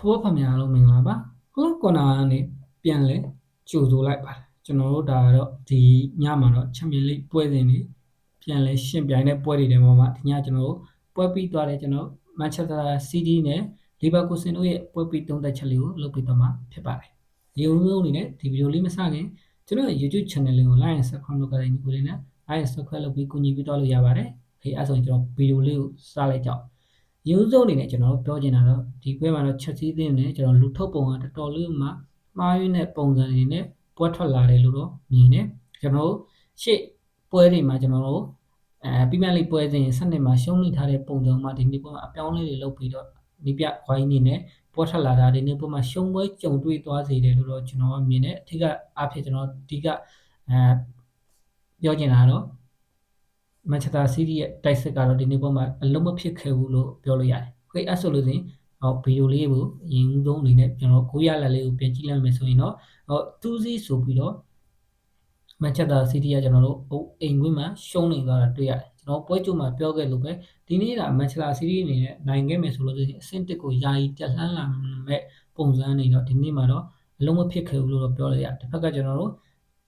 ဖိုးဖမြားလို့မင်္ဂလာပါကလပ်ကော်နာကနေပြန်လဲကြိုဆိုလိုက်ပါတယ်ကျွန်တော်တို့ဒါကတော့ဒီညမှာတော့ချန်ပီယံလိပွဲစဉ်တွေပြန်လဲရှင်ပြိုင်တဲ့ပွဲတွေထဲမှာဒီညကျွန်တော်တို့ပွဲပြီးသွားတယ်ကျွန်တော်မန်ချက်စတာစီးတီးနဲ့လီဗာပူးစင်တို့ရဲ့ပွဲပြီးသုံးသက်ချက်လေးကိုလုပ်ပြီးတော့မှာဖြစ်ပါတယ်ဒီလိုမျိုးအနေနဲ့ဒီဗီဒီယိုလေးမစခင်ကျွန်တော်ရဲ့ YouTube channel လေးကို like and subscribe လုပ်ကြတဲ့ညီကိုလေးနဲ့ like and subscribe လုပ်ပြီးကူညီပြီးတော့လို့ရပါတယ်ဟေးအဲ့ဆိုရင်ကျွန်တော်ဗီဒီယိုလေးကိုစလိုက်ကြအောင် ရုံးစုံအနေနဲ့ကျွန်တော်တို့ပြောချင်တာတော့ဒီပွဲမှာတော့ချက်စည်းသင်းနဲ့ကျွန်တော်လူထုတ်ပုံကတော်တော်လေးမှမှားယွင်းတဲ့ပုံစံတွေနဲ့ပွဲထွက်လာတယ်လို့တော့မြင်တယ်ကျွန်တော်တို့ရှေ့ပွဲတွေမှာကျွန်တော်တို့အဲပြိမန်လေးပွဲစဉ်စနစ်မှာရှုံးနေထားတဲ့ပုံစံမှာဒီနေ့ပွဲမှာအပြောင်းလဲတွေလုပ်ပြီးတော့ဒီပြခွိုင်းနေနဲ့ပွဲထွက်လာတာဒီနေ့ပွဲမှာရှုံးပွဲကြုံတွေ့သွားစေတယ်လို့တော့ကျွန်တော်မြင်တယ်အထက်ကအဖြစ်ကျွန်တော်ဒီကအဲပြောချင်တာတော့ မန်ချက်စတာစီးတီးရဲ့တိုက်စစ်ကတော့ဒီနေ့ပေါ်မှာအလုံးမဖြစ်ခဲ့ဘူးလို့ပြောလို့ရတယ်။ Okay အဲ့ဆိုလို့ဆိုရင်ဟောဗီဒီယိုလေးကိုရင်းသုံးအနေနဲ့ကျွန်တော်ကိုရလက်လေးကိုပြန်ကြည့်လိုက်မယ်ဆိုရင်တော့ဟော2စီဆိုပြီးတော့မန်ချက်စတာစီးတီးကကျွန်တော်တို့အိမ်ကွင်းမှာရှုံးနေသွားတာတွေ့ရတယ်။ကျွန်တော်ပွဲကြိုမှာပြောခဲ့လို့ပဲဒီနေ့ကမန်ချက်စတာစီးတီးအနေနဲ့နိုင်ခဲ့မယ်ဆိုလို့ဆိုရင်အဆင့်တစ်ကိုယာယီတက်လှမ်းလာမဲ့ပုံစံနေတော့ဒီနေ့မှာတော့အလုံးမဖြစ်ခဲ့ဘူးလို့တော့ပြောလို့ရတယ်။တစ်ဖက်ကကျွန်တော်တို့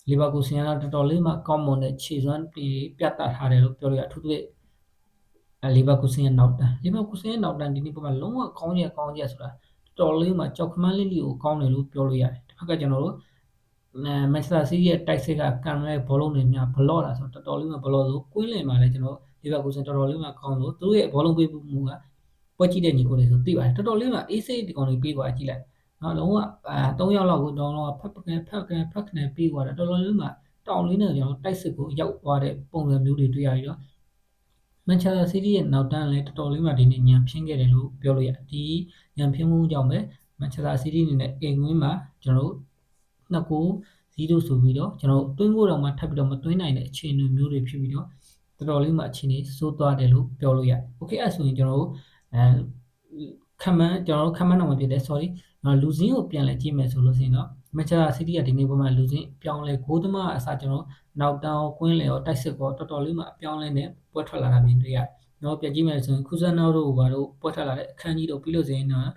လီဗာပူးဆင်ကတော့တော်တော်လေးမှကောင်းမွန်တဲ့ခြေစွမ်းပြပြတ်ထားတယ်လို့ပြောလို့ရအထူးသဖြင့်လီဗာပူးဆင်ရဲ့နောက်တန်းလီဗာပူးဆင်ရဲ့နောက်တန်းဒီနေ့ပုံမှာလုံးဝကောင်းရကောင်းရဆိုတာတော်တော်လေးမှကြောက်ခမန်းလေးလေးကိုကောင်းတယ်လို့ပြောလို့ရတယ်တစ်ဖက်ကကျွန်တော်တို့မန်ချက်စတာစီးရဲ့တိုက်စစ်ကကန်မဲ့ဘောလုံးတွေများဘလော့တာဆိုတော်တော်လေးမှဘလော့ဆိုကွင်းလင်မှာလည်းကျွန်တော်လီဗာပူးဆင်တော်တော်လေးမှကောင်းလို့သူတို့ရဲ့ဘောလုံးပေးမှုကပွဲကြည့်တဲ့ညီကိုတွေဆိုသိပါတယ်တော်တော်လေးမှအေးစိတ်ဒီကောင်တွေပေးသွားကြည့်လိုက် နော်လုံးဝအာ3ယောက်လောက်ကိုတော့ဖက်ပကန်ဖက်ကန်ဖက်ကန်ပြီးသွားတာတော်တော်လေးမှတောင်လေးနဲ့ကျွန်တော်တိုက်စစ်ကိုရောက်သွားတဲ့ပုံစံမျိုးတွေတွေ့ရပြီးတော့မန်ချက်စတာစီးတီးရဲ့နောက်တန်းလည်းတော်တော်လေးမှဒီနေ့ညံဖြင်းခဲ့တယ်လို့ပြောလို့ရတယ်ဒီညံဖြင်းမှုကြောင့်ပဲမန်ချက်စတာစီးတီးအနေနဲ့အိမ်ဝင်းမှာကျွန်တော်တို့နှစ်ကို0ဆိုပြီးတော့ကျွန်တော်တွင်းကိုတော့မှထပ်ပြီးတော့မတွင်းနိုင်တဲ့အခြေအနေမျိုးတွေဖြစ်ပြီးတော့တော်တော်လေးမှအခြေအနေစိုးသွားတယ်လို့ပြောလို့ရတယ်။ Okay အဲ့ဆိုရင်ကျွန်တော်တို့အဲခမန်းကျွန်တော်တို့ခမန်းတော့မဖြစ်တဲ့ sorry လူစင်းကိုပြန်လဲကြည့်မယ်ဆိုလို့ရှိရင်တော့မန်ချက်စတာစီးတီးကဒီနေ့ပေါ်မှာလူစင်းပြောင်းလဲဂိုးသမားအစားကျွန်တော်နောက်တောင်ကွင်းလေရောတိုက်စစ်ကောတော်တော်လေးမှအပြောင်းလဲနဲ့ပွဲထွက်လာတာမြင်တွေ့ရတယ်။တော့ပြန်ကြည့်မယ်ဆိုရင်ခုဇန်နောတို့ဘာတို့ပွဲထွက်လာတဲ့အခန်းကြီးတို့ပြီးလို့ဆိုရင်တော့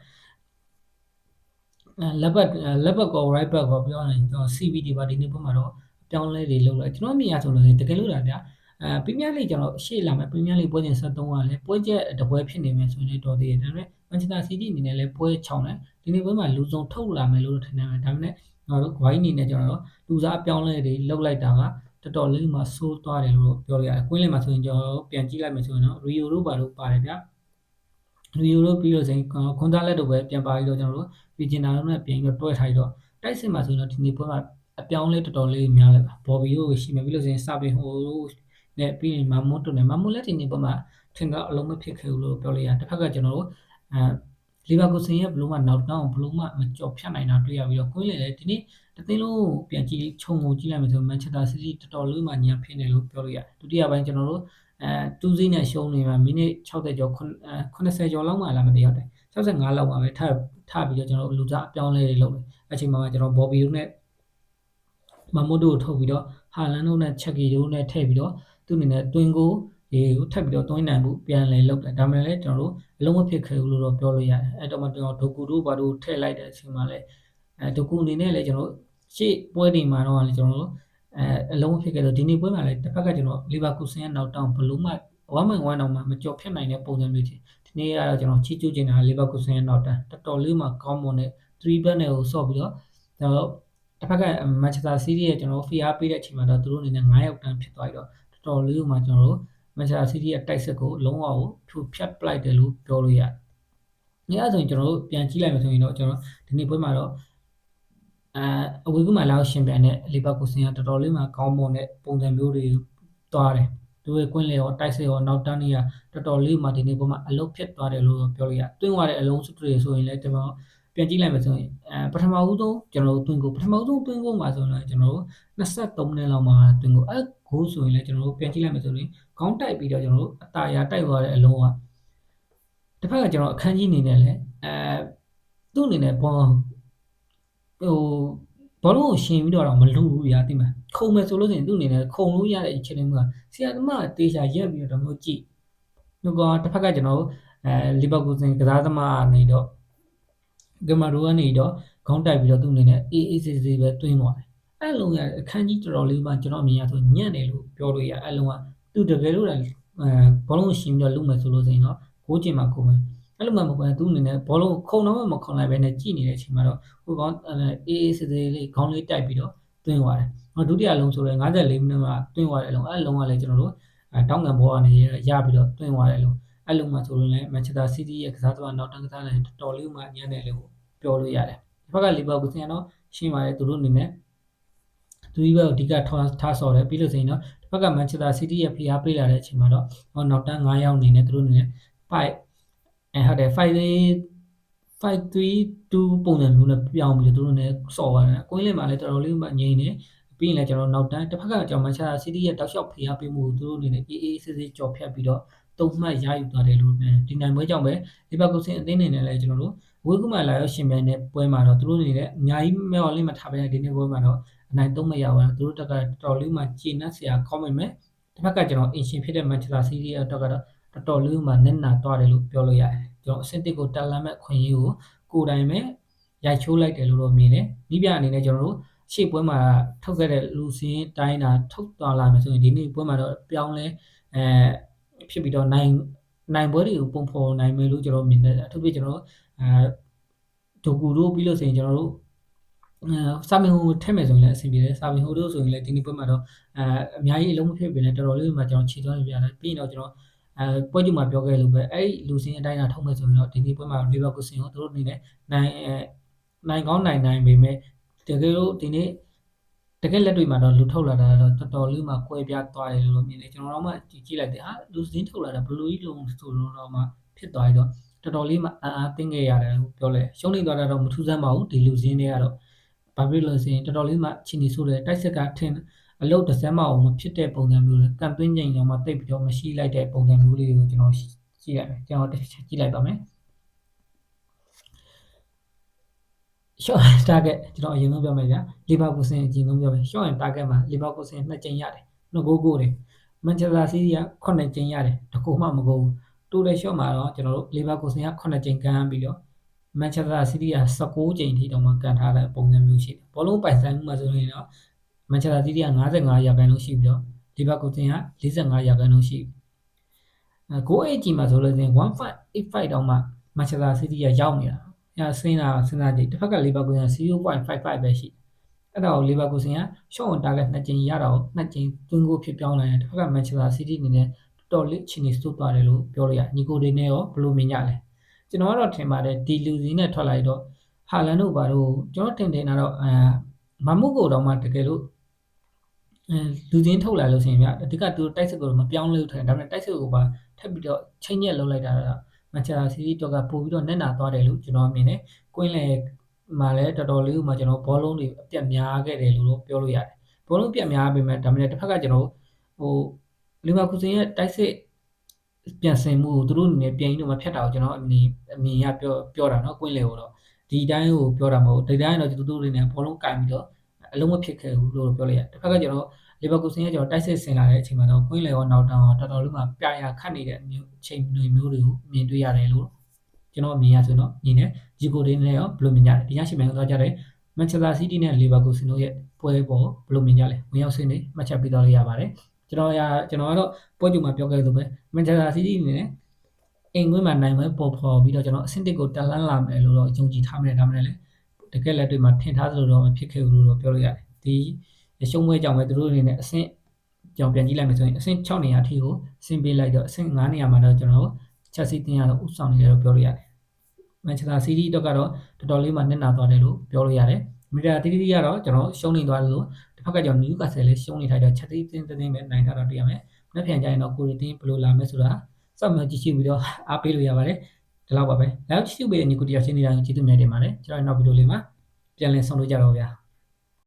လက်ဘက်လက်ဘက်ကော right back ကောပြောရင်တော့ CBD ပါဒီနေ့ပေါ်မှာတော့အပြောင်းလဲတွေလုပ်လာကျွန်တော်မြင်ရဆိုလို့တကယ်လို့ဒါဗျာ အဲပရီးမီးယားလိကျွန်တော်ရှေ့လာမယ်ပရီးမီးယားလိပွဲစဉ်73ကလည်းပွဲချက်တပွဲဖြစ်နေမယ်ဆိုရင်တော့တည်တယ်ဒါပေမဲ့မန်ချက်စတာစီးတီးအနေနဲ့လည်းပွဲ6တယ်ဒီနေ့ပွဲမှာလူစုံထုတ်လာမယ်လို့ထင်တယ်ဒါပေမဲ့ကျွန်တော်တို့ wine အနေနဲ့ကျွန်တော်တို့လူစားအပြောင်းလဲတွေလုပ်လိုက်တာကတော်တော်လေးမှဆိုးသွားတယ်လို့ပြောရရတယ်။ကွင်းလင်မှာဆိုရင်ကျွန်တော်ပြန်ကြည့်လိုက်မယ်ဆိုရင်တော့ Rio တို့ဘာလို့ပါတယ်ဗျ။ Rio တို့ပြီးတော့ဆိုရင်ခွန်သားလက်တို့ပဲပြန်ပါပြီးတော့ကျွန်တော်တို့ Regina တို့နဲ့ပြန်ပြီးတော့တွဲထားပြီးတော့တိုက်စစ်မှာဆိုရင်တော့ဒီနေ့ပွဲမှာအပြောင်းလဲတော်တော်လေးများလိုက်ပါ။ Bobby တို့ရှိမယ်ပြီးလို့ဆိုရင်စာပင်ဟို နဲ့ပြီးရင်မမွတ်တို့နဲ့မမွတ်လက်ဒီနေ့ပွဲမှာထင်ကအလုံးမဖြစ်ခဲ့ဘူးလို့ပြောလို့ရတယ်။တစ်ဖက်ကကျွန်တော်တို့အဲလီဗာပူးဆင်ရဲ့ဘလူးမှနောက်တောင်းဘလူးမှမကြော်ဖြတ်နိုင်တာတွေ့ရပြီးတော့ကွင်းလေလည်းဒီနေ့တသိန်းလုံးပြန်ကြည့်ခြုံငုံကြည့်လိုက်မယ်ဆိုမန်ချက်စတာစီးတီးတော်တော်လေးမှညံဖြစ်နေလို့ပြောလို့ရတယ်ဒုတိယပိုင်းကျွန်တော်တို့အဲတူးစီးနဲ့ရှုံးနေမှာမိနစ်60ကျော်80ကျော်လောက်မှလာမတရောက်တယ်65လောက်မှပဲထပ်ထပြီးတော့ကျွန်တော်တို့လူစားအပြောင်းလဲတွေလုပ်တယ်အချိန်မှာကျွန်တော်ဘော်ဘီတို့နဲ့မမို့တို့ထုတ်ပြီးတော့ဟာလန်တို့နဲ့ချက်ကီတို့နဲ့ထည့်ပြီးတော့ သူ့အနေနဲ့တွင်ကိုဒီကိုထပ်ပြီးတော့တွင်းနိုင်မှုပြန်လဲလုပ်တယ်ဒါမှလည်းကျွန်တော်တို့အလုံးမဖြစ်ခဲ့ဘူးလို့တော့ပြောလို့ရတယ်အဲ့တော့မှကျွန်တော်ဒိုကူတို့ဘာတို့ထည့်လိုက်တဲ့အချိန်မှာလည်းအဲဒိုကူအနေနဲ့လည်းကျွန်တော်တို့ရှေ့ပွဲတွေမှာတော့လည်းကျွန်တော်တို့အဲအလုံးမဖြစ်ခဲ့တော့ဒီနေ့ပွဲမှာလည်းတစ်ဖက်ကကျွန်တော်လီဗာပူးဆင်ရဲ့နောက်တောင်းဘလူးမှ1.1တောင်မှမကြော်ဖြစ်နိုင်တဲ့ပုံစံမျိုးချင်းဒီနေ့ကတော့ကျွန်တော်ချီးကျူးချင်တာလီဗာပူးဆင်ရဲ့နောက်တန်းတော်တော်လေးမှကောင်းမွန်တဲ့3 back နဲ့ကိုဆော့ပြီးတော့ကျွန်တော်တစ်ဖက်ကမန်ချက်စတာစီးတီးရဲ့ကျွန်တော်ဖီအားပေးတဲ့အချိန်မှာတော့သူတို့အနေနဲ့9ရောက်တန်းဖြစ်သွားပြီးတော့ တော်တော်လေးမှကျွန်တော်တို့မန်ချက်စတာစီးတီးရဲ့တိုက်စစ်ကိုလုံးဝကိုဖြူဖြတ်ပလိုက်တယ်လို့ပြောလို့ရတယ်။အဲအဲဆိုရင်ကျွန်တော်တို့ပြန်ကြည့်လိုက်မယ်ဆိုရင်တော့ကျွန်တော်ဒီနေ့ပွဲမှာတော့အဲအဝေးကမှလောက်ရှင်ပြန်တဲ့လီဗာပူးဆင်ကတော်တော်လေးမှကောင်းမွန်တဲ့ပုံစံမျိုးတွေသွားတယ်။သူရဲ့ကွင်းလေရောတိုက်စစ်ရောနောက်တန်းကြီးကတော်တော်လေးမှဒီနေ့ပွဲမှာအလုတ်ဖြစ်သွားတယ်လို့ပြောလို့ရ။တွင်းသွားတဲ့အလုံးစုတွေဆိုရင်လည်းကျွန်တော်ပြန်ကြည့်လိုက်မယ်ဆိုရင်အဲပထမဦးဆုံးကျွန်တော်တို့တွင်ကိုပထမဦးဆုံးတွင်ကိုမှာဆိုရင်ကျွန်တော်တို့23မိနစ်လောက်မှာတွင်ကိုအဲ ဂိုးဆိုရင်လည်းကျွန်တော်တို့ပြန်ကြည့်လိုက်မယ်ဆိုရင်ခေါင်းတိုက်ပြီးတော့ကျွန်တော်တို့အတာယာတိုက်သွားတဲ့အလုံးကတစ်ဖက်ကကျွန်တော်အခန်းကြီးအနေနဲ့လည်းအဲသူ့အနေနဲ့ဘောဟိုဘောလုံးကိုရှင်ပြီးတော့တော့မလူဘူးဗျာတိမခုံမယ်ဆိုလို့ရှိရင်သူ့အနေနဲ့ခုံလို့ရတဲ့အချိန်မျိုးကဆရာသမားတေချာရက်ပြီးတော့မျိုးကြည့်ငါကတစ်ဖက်ကကျွန်တော်အဲလီဗာပူးစင်ကစားသမားအနေတော့ကင်မရိုကနေတော့ခေါင်းတိုက်ပြီးတော့သူ့အနေနဲ့အေးအေးဆေးဆေးပဲတွင်းသွားတယ် အဲ့လုံးကအခန်းကြီးတော်တော်လေးမှကျွန်တော်အမြင်ရဆိုညံ့တယ်လို့ပြောလို့ရအဲ့လုံးကသူတကယ်လို့လည်းအဲဘောလုံးရှင်ပြီးတော့လုပ်မယ်ဆိုလို့ဆိုရင်တော့ကိုးကျင်မှာကိုယ်မယ်အဲ့လိုမှမဟုတ်ဘူးသူအနေနဲ့ဘောလုံးခုံတော့မခုံလိုက်ပဲနဲ့ကြည့်နေတဲ့အချိန်မှာတော့ဟိုကောင်အေးအေးဆေးဆေးလေးခေါင်းလေးတိုက်ပြီးတော့တွင်းသွားတယ်ဟောဒုတိယလုံးဆိုတော့54မိနစ်မှတွင်းသွားတယ်လုံးအဲ့လုံးကလည်းကျွန်တော်တို့တောင်းငံဘောကနေရပြီးတော့တွင်းသွားတယ်လို့အဲ့လိုမှဆိုလို့လည်းမန်ချက်စတာစီးတီးရဲ့ကစားသမားနောက်တန်းကစားလည်းတော်တော်လေးမှညံ့တယ်လို့ပြောလို့ရတယ်ဒီဘက်ကလီဗာပူးဆင်ကတော့ရှင်းပါတယ်သူတို့အနေနဲ့ သူကြီးဘက်ကိုအဓိကထားထားဆော်တယ်ပြီးလို့ဆိုရင်တော့ဒီဘက်ကမန်ချက်စတာစီးတီးရဲ့ဖိအားပေးလာတဲ့အချိန်မှာတော့ဟောနောက်တန်း9ယောက်အနေနဲ့သူတို့အနေနဲ့5အဲဟုတ်တယ်5 532ပုံစံမျိုးနဲ့ပြောင်းပြီးတော့သူတို့နဲ့ဆော်ပါတယ်။ကိုင်းလင်မှာလည်းတော်တော်လေးမှငြိမ်နေပြီးရင်လည်းကျွန်တော်နောက်တန်းတစ်ဖက်ကကျွန်တော်မန်ချက်စတာစီးတီးရဲ့တောက်လျှောက်ဖိအားပေးမှုကိုသူတို့အနေနဲ့အေးအေးဆေးဆေးကြော်ဖြတ်ပြီးတော့တုံမှတ်ရယူသွားတယ်လို့ဒီနိုင်ပွဲကြောင့်ပဲလီဗာပူးဆင်အသင်းနေနဲ့လည်းကျွန်တော်တို့ဝေးကူမာလာရောက်ရှင်ပြိုင်တဲ့ပွဲမှာတော့သူတို့အနေနဲ့အများကြီးမျှော်လင့်မထားပဲဒီနေ့ပွဲမှာတော့ အနိုင်သုံးမရဘူးသူတို့တက်ကတော်တော်လေးမှကျေနပ်စရာကောင်းပေမဲ့တစ်ဖက်ကကျွန်တော်အင်ရှင်ဖြစ်တဲ့မန်ချက်စတာစီးတီးရဲ့တော့ကတော့တော်တော်လေးမှနက်နာသွားတယ်လို့ပြောလို့ရတယ်ကျွန်တော်အဆင့်တစ်ကိုတက်လမ်းမဲ့ခွင့်ရေးကိုကိုယ်တိုင်ပဲရိုက်ချိုးလိုက်တယ်လို့တော့မြင်တယ်။ဒီပြအနေနဲ့ကျွန်တော်တို့ရှေ့ပွဲမှာထုတ်ခဲ့တဲ့လူစင်းတိုင်းတာထုတ်သွားလာမယ်ဆိုရင်ဒီနေ့ပွဲမှာတော့ပြောင်းလဲအဲဖြစ်ပြီးတော့နိုင်နိုင်ပွဲတွေကိုပုံဖော်နိုင်မယ်လို့ကျွန်တော်မြင်တယ်အထူးဖြင့်ကျွန်တော်အဲဒိုကူတို့ပြီးလို့ဆိုရင်ကျွန်တော်တို့အဲ စာမင်ဟိုထည့်မယ်ဆိုရင်လည်းအဆင်ပြေတယ်စာမင်ဟိုတို့ဆိုရင်လည်းဒီနေ့ပွဲမှာတော့အဲအများကြီးအလုံးမဖြစ်ပြင်လည်းတော်တော်လေးမှကျွန်တော်ခြေသွားနေပြရတယ်ပြီးရင်တော့ကျွန်တော်အဲပွဲကြည့်မှာပြောခဲ့လို့ပဲအဲ့ဒီလူစင်းအတိုင်းတာထုတ်မယ်ဆိုရင်တော့ဒီနေ့ပွဲမှာလီဗာပူးစင်ကိုတို့အနေနဲ့နိုင်အဲနိုင်ကောင်းနိုင်နိုင်ပေမဲ့တကယ်လို့ဒီနေ့တကယ်လက်တွေ့မှာတော့လူထုတ်လာတာတော့တော်တော်လေးမှကွဲပြားသွားတယ်လို့မြင်တယ်ကျွန်တော်တို့မှကြည့်ကြည့်လိုက်တယ်ဟာလူစင်းထုတ်လာတာဘလူးကြီးလုံးဆိုလို့တော့မှဖြစ်သွားပြီးတော့တော်တော်လေးမှအာအာတင်းခဲ့ရတယ်လို့ပြောလဲရှုံးနေသွားတာတော့မထူးဆန်းပါဘူးဒီလူစင်းတွေကတော့ ဘာဖြစ်လို့လဲဆိုရင်တော်တော်လေးမှချီနေဆိုးတယ်တိုက်ဆက်ကထင်းအလုတ်တစ်စမ်းမအောင်မဖြစ်တဲ့ပုံစံမျိုးကမ်ပင်းချိန်တော့မှတိတ်ပြီးတော့မရှိလိုက်တဲ့ပုံစံမျိုးလေးကိုကျွန်တော်ကြည့်လိုက်မယ်ကျွန်တော်ကြည့်လိုက်ပါမယ် short target ကျွန်တော်အရင်ဆုံးပြောမယ်ဗျာလီဗာပူးဆင်အရင်ဆုံးပြောမယ် short and target မှာလီဗာပူးဆင်2ကြိမ်ရတယ်နှစ်ကိုကိုတယ်မန်ချက်စတာစီးတီးက9ကြိမ်ရတယ်တကူမှမကုန်ဘူးတိုးတဲ့ short မှာတော့ကျွန်တော်တို့လီဗာပူးဆင်က9ကြိမ်ကန်ပြီးတော့ မန်ချက်စတာစီးတီးက16ကြိမ်ထိတောင်မှကန်ထားတဲ့ပုံစံမျိုးရှိတယ်ဘောလုံးပိုင်ဆိုင်မှုမှာဆိုရင်တော့မန်ချက်စတာစီးတီးက55ရာခိုင်နှုန်းရှိပြီးတော့လီဗာပူးဆင်က45ရာခိုင်နှုန်းရှိအဲဂိုးအေဂျီမှာဆိုလို့ရှိရင်1585တောင်မှမန်ချက်စတာစီးတီးကရောက်နေတာအဲဆင်းတာစဉ်းစားကြည့်တစ်ဖက်ကလီဗာပူးဆင်0.55ပဲရှိအဲ့ဒါကိုလီဗာပူးဆင်ကရှော့ဝန်တာဂက်2ကြိမ်ရတာကို2ကြိမ်သွင်းကိုဖြစ်ပြောင်းလာတယ်တစ်ဖက်ကမန်ချက်စတာစီးတီးအနေနဲ့တော်တော်လေးချင်းနေစတိုးသွားတယ်လို့ပြောလို့ရညီကိုတွေနဲ့ရောဘယ်လိုမြင်ကြလဲ ကျွန်တော်ကတော့ထင်ပါတယ်ဒီလူစီနဲ့ထွက်လာတော့ဟာလန်တို့ဘာလို့ကျွန်တော်ထင်တယ်နာတော့အဲမမှုကိုတော့မှတကယ်လို့အဲလူချင်းထုတ်လာလို့ဆိုရင်ဗျအဓိကသူတိုက်စစ်ကိုမပြောင်းလို့ထိုင်ဒါပေမဲ့တိုက်စစ်ကိုပါထပ်ပြီးတော့ချိန်ညက်လုပ်လိုက်တာတော့မန်ချက်စတာစီးတီးတော့ကပို့ပြီးတော့နက်နာသွားတယ်လို့ကျွန်တော်မြင်တယ်ကွင်းလေမှာလည်းတော်တော်လေးဥမှာကျွန်တော်ဘောလုံးတွေအပြတ်များခဲ့တယ်လို့ပြောလို့ရတယ်ဘောလုံးပြတ်များပေမဲ့ဒါမှမဟုတ်တစ်ဖက်ကကျွန်တော်ဟိုလီဗာပူးဆင်ရဲ့တိုက်စစ် ပြန်ဆင်မှုကိုသူတို့အနေနဲ့ပြန်ရင်းတော့မဖြတ်တာကိုကျွန်တော်အမြင်အမြင်ရပြောပြောတာနော်ကွင်းလေကိုတော့ဒီတိုင်းကိုပြောတာမဟုတ်ဒီတိုင်းတော့သူတို့တွေနဲ့ဘောလုံးကင်ပြီးတော့အလုံးမဖြစ်ခဲ့ဘူးလို့ပြောလိုက်ရတစ်ခါကကျွန်တော်လီဗာပူးဆင်ကကျွန်တော်တိုက်စစ်ဆင်လာတဲ့အချိန်မှာတော့ကွင်းလေရောနောက်တန်ရောတော်တော်လေးမှပြရာခတ်နေတဲ့အမျိုးအချိန်မျိုးမျိုးတွေကိုမြင်တွေ့ရတယ်လို့ကျွန်တော်အမြင်ရဆိုတော့ညီနဲ့ဂျီကိုဒင်းနဲ့ရောဘယ်လိုမြင်ကြလဲဒီညရှိမှန်သွားကြတယ်မန်ချက်စတာစီးတီးနဲ့လီဗာပူးဆင်တို့ရဲ့ပွဲပေါ်ဘယ်လိုမြင်ကြလဲဝင်ရောက်ဆင်းနေမှတ်ချက်ပေးတော်လေးရပါတယ် ကျွန်တော်ရကျွန်တော်ကတော့ပွဲကြုံမှာပြောခဲ့သလိုပဲမန်ချက်စတာစီးတီးအနေနဲ့အိမ်ကွင်းမှာနိုင်ပွဲပေါ်ဖော်ပြီးတော့ကျွန်တော်အဆင့်တစ်ကိုတက်လန်းလာမယ်လို့တော့ယုံကြည်ထားမယ်ဒါမှလည်းတကယ်လက်တွေ့မှာထင်ထားသလိုတော့မဖြစ်ခဲ့ဘူးလို့တော့ပြောလို့ရတယ်ဒီရှုံးပွဲကြောင့်ပဲသူတို့အနေနဲ့အဆင့်ကြောင်ပြန်ကြည့်လိုက်မယ်ဆိုရင်အဆင့်6နေရာအထိကိုဆင်းပေးလိုက်တော့အဆင့်9နေရာမှာတော့ကျွန်တော်ချက်စီတင်ရတော့ဥဆောင်နေတယ်လို့ပြောလို့ရတယ်မန်ချက်စတာစီးတီးတော့ကတော့တော်တော်လေးမှနစ်နာသွားတယ်လို့ပြောလို့ရတယ်မီတာတီတီကတော့ကျွန်တော်ရှုံးနေသွားတယ်လို့ တစ်ဖက်ကကျွန်တော်နယူကာဆယ်လေးရှုံးနေထားတော့ချက်တီးတင်းတင်းပဲနိုင်ထားတော့တွေ့ရမယ်။နောက်ပြန်ကြရင်တော့ကိုရီတင်းဘယ်လိုလာမလဲဆိုတာစောင့်မျှော်ကြည့်ရှုပြီးတော့အားပေးလို့ရပါတယ်။ဒီလောက်ပါပဲ။နောက်ကြည့်ရှုပေးတဲ့ညီကိုတရားရှင်းနေတာကိုကျေးဇူးများတင်ပါတယ်။ကျွန်တော်နောက်ဗီဒီယိုလေးမှာပြန်လည်ဆုံလို့ကြတော့ဗျာ။